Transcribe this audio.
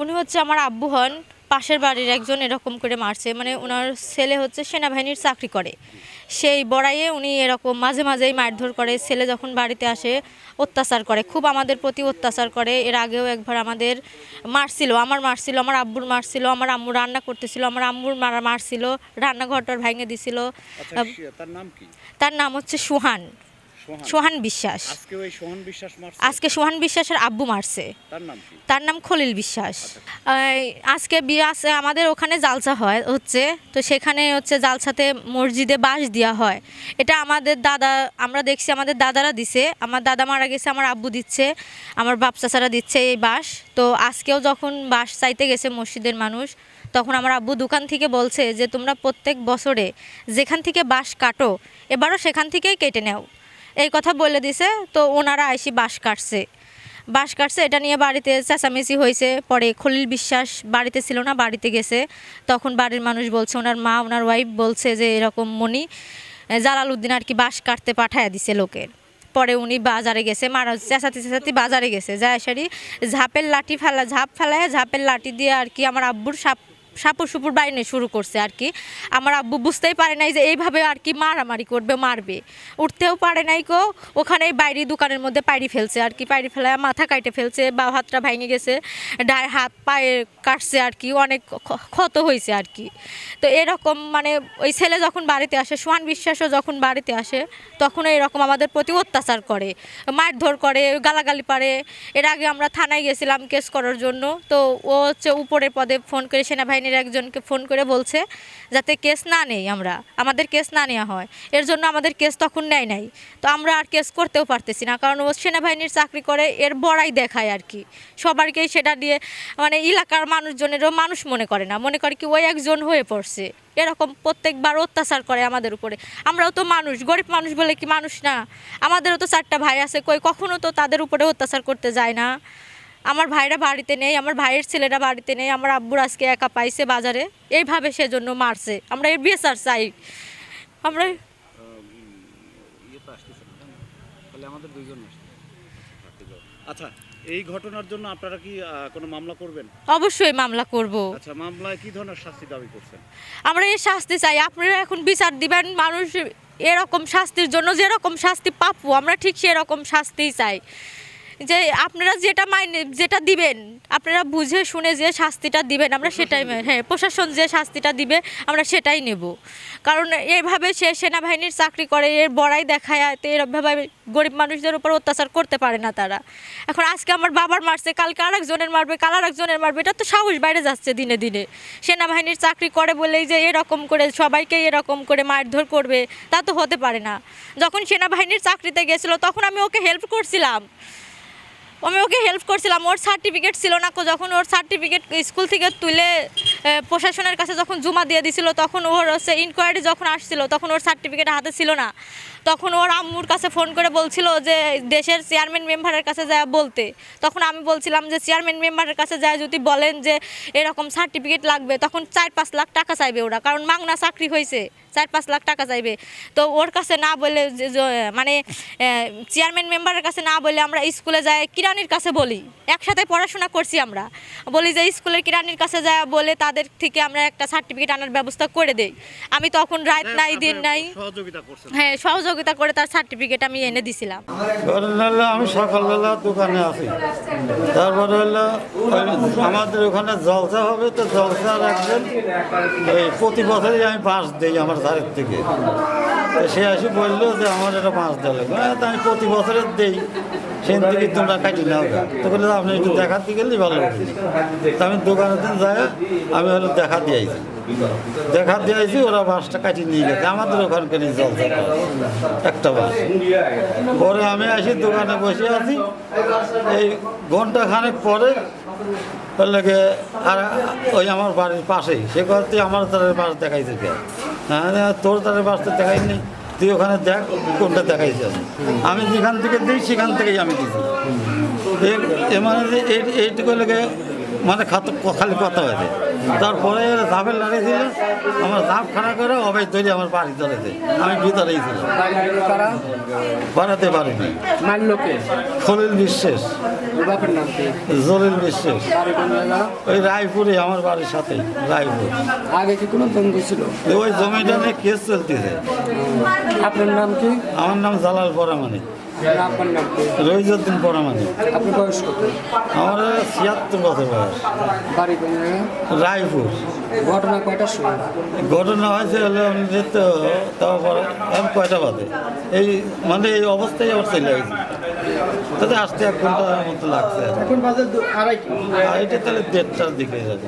উনি হচ্ছে আমার আব্বু হন পাশের বাড়ির একজন এরকম করে মারছে মানে ওনার ছেলে হচ্ছে সেনাবাহিনীর চাকরি করে। সেই বড়াইয়ে উনি এরকম মাঝে মাঝেই মারধর করে ছেলে যখন বাড়িতে আসে অত্যাচার করে খুব আমাদের প্রতি অত্যাচার করে। এর আগেও একবার আমাদের মারছিল আমার মারছিল আমার আব্বুর মারছিল আমার আম্মু রান্না করতেছিল আমার আম্মুর মারা মারছিল রান্নাঘরটার ভেঙে দিছিল। আচ্ছা তার নাম হচ্ছে সুহান। সোহান। বিশ্বাস। আজকে সোহান আজকে বিশ্বাসের আব্বু মারছে। তার নাম খলিল বিশ্বাস। আজকে বিয়ে আছে আমাদের ওখানে জালসা হয় হচ্ছে। তো সেখানে হচ্ছে জালসাতে মসজিদে বাঁশ দেওয়া হয়। এটা আমাদের দাদা আমরা দেখছি আমাদের দাদারা দিছে। আমার দাদা মারা গেছে আমার আব্বু দিচ্ছে আমার বাপ চাচারা দিচ্ছে এই বাঁশ। তো আজকেও যখন বাঁশ চাইতে গেছে মসজিদের মানুষ তখন আমার আব্বু দোকান থেকে বলছে যে তোমরা প্রত্যেক বছরে যেখান থেকে বাঁশ কাটো এবারও সেখান থেকেই কেটে নাও। এই কথা বলে দিছে, তো ওনারা আইসি বাঁশ কাটছে। বাঁশ কাটছে, এটা নিয়ে বাড়িতে চেঁচামেচি হয়েছে। পরে খলিল বিশ্বাস বাড়িতে ছিল না, বাড়িতে গেছে। তখন বাড়ির মানুষ বলছে, ওনার মা, ওনার ওয়াইফ বলছে যে এরকম মনি জালাল উদ্দিন আর কি বাঁশ কাটতে পাঠায় দিছে লোকের। পরে উনি বাজারে গেছে, মারা চেঁচাতে চেঁচাতে বাজারে গেছে। যায় সারি ঝাপের লাঠি ফেলা, ঝাপ ফেলায় ঝাপের লাঠি দিয়ে আর কি আমার আব্বুর সাপ সাপুর সুপুর বাইনে শুরু করছে আর কি। আমার আব্বু বুঝতেই পারে নাই যে এইভাবে আর কি মারামারি করবে, মারবে। উঠতেও পারে নাই কো ওখানে বাইরে দোকানের মধ্যে পাইরি ফেলছে আর কি। পাইরি ফেলায় মাথা কাটে ফেলছে, বা হাতটা ভেঙে গেছে, ডায় হাত, পায়ে কাটছে আর কি। অনেক ক্ষত হয়েছে আর কি। তো এরকম মানে ওই ছেলে যখন বাড়িতে আসে, সোহান বিশ্বাসও যখন বাড়িতে আসে, তখন এরকম আমাদের প্রতি অত্যাচার করে। মারধর করে, গালাগালি পারে। এর আগে আমরা থানায় গেছিলাম কেস করার জন্য। তো ও হচ্ছে উপরের পদে ফোন করে সেনাবাহিনীর একজনকে ফোন করে বলছে যাতে কেস না নেই আমরা, আমাদের কেস না নেওয়া হয়। এর জন্য আমাদের কেস তখন নেয় নাই। তো আমরা আর কেস করতেও পারতেছি না, কারণ ও সেনাবাহিনীর চাকরি করে, এর বড়াই দেখায় আর কি। সবারকেই সেটা দিয়ে মানে এলাকার মানুষজনেরও মানুষ মনে করে না, মনে করে কি ওই একজন হয়ে পড়ছে। এরকম প্রত্যেকবার অত্যাচার করে আমাদের উপরে। আমরাও তো মানুষ, গরিব মানুষ বলে কি মানুষ না? আমাদেরও তো চারটা ভাই আছে, কই কখনো তো তাদের উপরে অত্যাচার করতে যায় না। আমার ভাইরা বাড়িতে নেই আমার ভাইয়ের ছেলেরা বাড়িতে নেই আমার আব্বুর আজকে একা পাইছে বাজারে। এইভাবে সেজন্য মারছে। আমরা এর বিচার চাই। আমরা আচ্ছা এই ঘটনার জন্য আপনারা কি কোনো মামলা করবেন? অবশ্যই মামলা করব। আচ্ছা মামলায় কি ধরনের শাস্তি দাবি করছেন? আমরা এই শাস্তি চাই। আপনারা এখন বিচার দিবেন মানুষ এরকম শাস্তির জন্য যেরকম শাস্তি পাবো আমরা ঠিক সেরকম শাস্তিই চাই। যে আপনারা যেটা মাইনে যেটা দিবেন আপনারা বুঝে শুনে যে শাস্তিটা দিবেন আমরা সেটাই হ্যাঁ প্রশাসন যে শাস্তিটা দিবে আমরা সেটাই নেব। কারণ এইভাবে সে সেনাবাহিনীর চাকরি করে এর বড়াই দেখায় তো এরভাবে গরিব মানুষদের উপর অত্যাচার করতে পারে না তারা। এখন আজকে আমার বাবার মারছে কালকে আরেকজনের মারবে কাল আরেকজনের মারবে এটা তো সাহস বাইরে যাচ্ছে দিনে দিনে। সেনাবাহিনীর চাকরি করে বলেই যে এরকম করে সবাইকে এরকম করে মারধর করবে তা তো হতে পারে না। যখন সেনাবাহিনীর চাকরিতে গেছিল তখন আমি ওকে হেল্প করছিলাম। আমি ওকে হেল্প করছিলাম। ওর সার্টিফিকেট ছিল না যখন ওর সার্টিফিকেট স্কুল থেকে তুলে প্রশাসনের কাছে যখন জমা দিয়ে দিছিল, তখন ওর হচ্ছে ইনকোয়ারি যখন আসছিল, তখন ওর সার্টিফিকেট হাতে ছিল না। তখন ওর আম্মুর কাছে ফোন করে বলছিল যে দেশের চেয়ারম্যান মেম্বারের কাছে যায় বলতে। তখন আমি বলছিলাম যে চেয়ারম্যান মেম্বারের কাছে যায় যদি বলেন যে এরকম সার্টিফিকেট লাগবে তখন চার পাঁচ লাখ টাকা চাইবে ওরা কারণ মাংনা চাকরি হয়েছে চার পাঁচ লাখ টাকা চাইবে। তো ওর কাছে না বলে মানে চেয়ারম্যান মেম্বারের কাছে না বলে আমরা স্কুলে যাই কিরানির কাছে বলি একসাথে পড়াশোনা করছি আমরা। বলি যে স্কুলের কিরানির কাছে যায় বলে তাদের থেকে আমরা একটা সার্টিফিকেট আনার ব্যবস্থা করে দেই। আমি তখন রাত নাই দিন নাই। হ্যাঁ হ্যাঁ সহযোগিতা করে তার সার্টিফিকেট আমি এনে দিছিলাম। আমি সকালবেলা দোকানে আছি। তারপরে হলো আমাদের ওখানে জলসা হবে, তো জলসার একজন ওই প্রতি বছরই আমি বাঁশ দিই আমার ধারের থেকে। সে আসি বলল যে আমার এটা বাঁশ দেওয়া তো আমি প্রতি বছরের দিই। সেখান থেকে তোমরা কাটি গা। তো বলল, আপনি একটু দেখাতে গেলেই ভালো আমি দোকানের দিন যাই, আমি হলো দেখা দিয়ে দেখা দিয়ে আইছি ওরা বাঁশটা কাটিয়ে নিয়ে গেছে। আমাদের ওখানকারই বাঁশ। একটা বাঁশ। পরে আমি আসি দোকানে বসে আছি। এই ঘণ্টা খানেক পরে লাগে আর ওই আমার বাড়ির পাশেই। সে কথা আমার তারের বাস দেখাইছে কে? হ্যাঁ হ্যাঁ, তোর তারের বাস তো দেখাইনি। তুই ওখানে দেখ কোনটা দেখাইছে আমি। আমি যেখান থেকে দিই সেখান থেকেই আমি দিছি। এ- মানে এইটুকু লেগে মানে খাত খালি কথা হয়েছে। তারপরে ধাপের লড়াইছিল আমার ধাপ খাড়া করে অবেশ তৈরি আমার বাড়ি ধরেছে আমি ভিতরেই ছিলাম। বাড়াতে পারিনি। খলিল বিশ্বাস। জলিল বিশ্বাস। ওই রায়পুরে আমার বাড়ির সাথে রায়পুর। আগে কি কোনো দ্বন্দ্ব ছিল? ওই জমিটা নিয়ে কেস চলতেছে। আপনার নাম কি? আমার নাম জালাল পরামানি আপনার নাম রইজুদ্দিন পরামানি। আপনার বয়স কত? আমার ছিয়াত্তর বছর বয়স। বাড়ি কোন রায়পুর। ঘটনা কয়টার সময়? ঘটনা হয়েছে হলো আমি যেতে তারপরে এখন কয়টা বাজে? এই মানে এই অবস্থায় আমার চলে গেছি। তাতে আসতে এক ঘণ্টার মতো লাগছে। এখন বাজে আড়াইটা। এটা তাহলে দেড়টার দিকে যাবে।